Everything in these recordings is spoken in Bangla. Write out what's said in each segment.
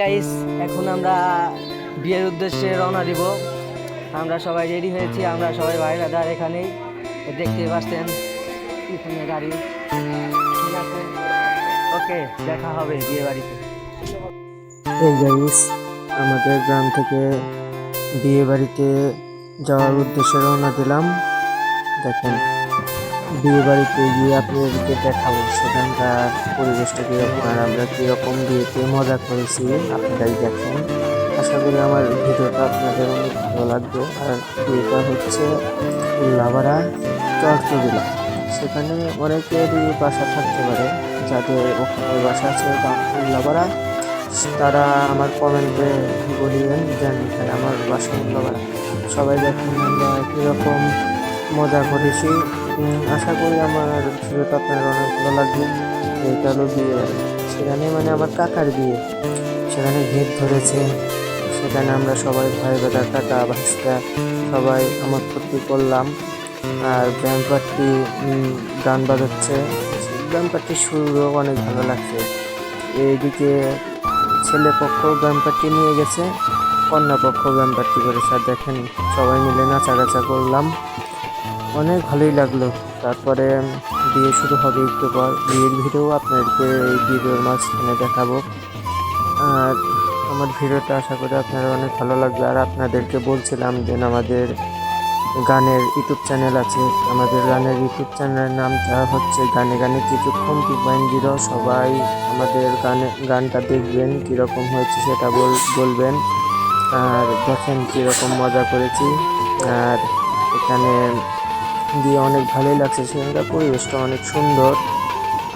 গাইস এখন আমরা বিয়ের উদ্দেশ্যে রওনা দিব। আমরা সবাই রেডি হয়েছি, আমরা সবাই ভাই দাদার এখানেই। দেখতে পাচ্ছেন, পিছনে গাড়ি। ঠিক আছে। ওকে, দেখা হবে বিয়ে বাড়িতে। এই গাইস আমাদের গ্রাম থেকে বিয়ে বাড়িতে যাওয়ার উদ্দেশ্যে রওনা দিলাম। দেখেন বিয়ে বাড়িতে গিয়ে আপনাদেরকে দেখাবো সেখানকার পরিবেশটা কীরকম আর আমরা কীরকম বিয়েতে মজা করেছি আপনারাই দেখেন। আশা করি আমার ভিডিওটা আপনাদের অনেক ভালো লাগবে। আর বিয়েটা হচ্ছে উল্লাপাড়া চরচুবিলা সেখানে অনেকেরই বাসা থাকতে পারে যাদের ওখানে বাসা আছে উল্লাপাড়া তারা আমার কমেন্টে যে হ্যাঁ, আমার বাসা উল্লাপাড়া সবাই দেখেন আমরা কীরকম মজা করেছি। আশা করি আমার ভিডিওটা আপনার অনেক ভালো লাগবে। এটা হলো বিয়ে, সেখানে মানে আমার কাকার বিয়ে, সেখানে ভিড় ধরেছে। সেখানে আমরা সবাই ভাই বেদার কাকা ভাস্তা, সবাই আমার ফুর্তি করলাম। আর ব্যান্ড পার্টি গান বাজাচ্ছে। ব্যান্ড পার্টির সুরও অনেক ভালো লাগছে। এইদিকে ছেলে পক্ষ ব্যান্ড পার্টি নিয়ে গেছে, কন্যা পক্ষ ব্যান্ড পার্টি করেছে। আর দেখেন, সবাই মিলে নাচা নাচাগাচা করলাম। অনেক ভালোই লাগল। তারপরে বিয়ে শুরু হবে একটু পর। বিয়ের ভিডিও আপনাদেরকে এই ভিডিওর মাঝখানে দেখাবো। আর আমার ভিডিওটা আশা করি আপনারা অনেক ভালো লাগবে। আর আপনাদেরকে বলছিলাম যে আমাদের গানের ইউটিউব চ্যানেল আছে। আমাদের গানের ইউটিউব চ্যানেলের নামটা হচ্ছে গানে গানে কিছুক্ষণ টু পয়েন্ট জিরো সবাই আমাদের গানে, গানটা দেখবেন, কীরকম হয়েছে সেটা বল, বলবেন। আর দেখেন কীরকম মজা করেছি। আর এখানে দিয়ে অনেক ভালোই লাগছে। সেখানকার পরিবেশটা অনেক সুন্দর।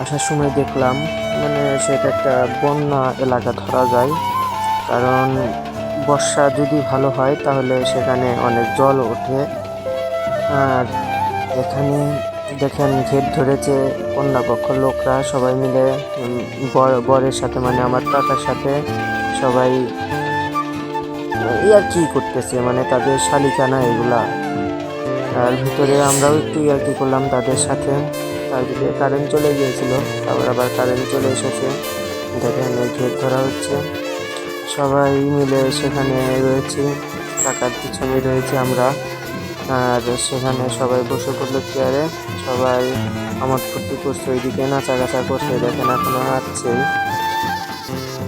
আসার সময় দেখলাম মানে সেটা একটা বন্যা এলাকা ধরা যায়। কারণ বর্ষা যদি ভালো হয়, তাহলে সেখানে অনেক জল ওঠে। আর এখানে দেখেন ঘের ধরেছে কন্যাপক্ষ লোকরা, সবাই মিলে বরের সাথে মানে আমার কাকার সাথে সবাই ইয়ার কি করতেছে মানে তাদের শালিকানা এগুলা। আর ভিতরে আমরাও একটু ইয়ার্কি করলাম তাদের সাথে। তার দিকে কারেন্ট চলে গিয়েছিল আবার আবার কারেন্ট চলে এসেছে। দেখেন এই ঘের ধরা হচ্ছে। সবাই মিলে সেখানে রয়েছি, টাকার পিছনে রয়েছে আমরা। আর সেখানে সবাই বসে পড়ল চেয়ারে সবাই আমার ফুর্তি করছে, ওইদিকে নাচাগাচা করছে, দেখেন এখনও হাঁটছেই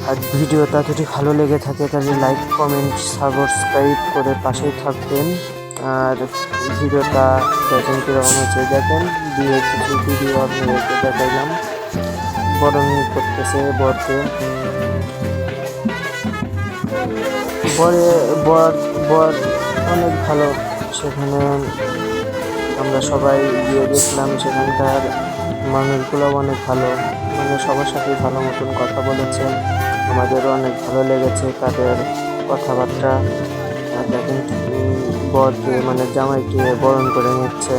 আর ভিডিওটা যদি ভালো লেগে থাকে, তাহলে লাইক কমেন্ট সাবস্ক্রাইব করে পাশেই থাকবেন। আর ভিডিওটা দেখেন কীরকম হচ্ছে। দেখেন বিয়ের কিছু ভিডিও আপনাদেরকে দেখাইলাম। বরণ করতেছে, বরকে। বরে, বর বর অনেক ভালো। সেখানে আমরা সবাই গিয়ে দেখলাম সেখানকার মানুষগুলো অনেক ভালো। মানে সবার সাথে ভালো মতন কথা বলেছে আমাদেরও অনেক ভালো লেগেছে তাদের কথাবার্তা। দেখেন বরকে মানে জামাইকে বরণ করে নিচ্ছে।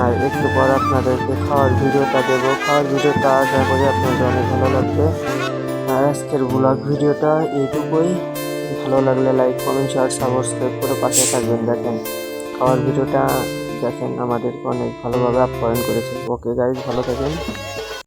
আর একটু পর আপনাদেরকে খাওয়ার ভিডিওটা দেবো। খাওয়ার ভিডিওটা আশা করি আপনাদের অনেক ভালো লাগবে। আর আজকের ব্লগ ভিডিওটা এইটুকুই। ভালো লাগলে লাইক কমেন্ট শেয়ার সাবস্ক্রাইব করে পাশে থাকবেন, দেখেন। খাওয়ার ভিডিওটা দেখেন আমাদেরকে অনেক ভালোভাবে আপ্যায়ন করেছে। ওকে গাইজ ভালো থাকেন।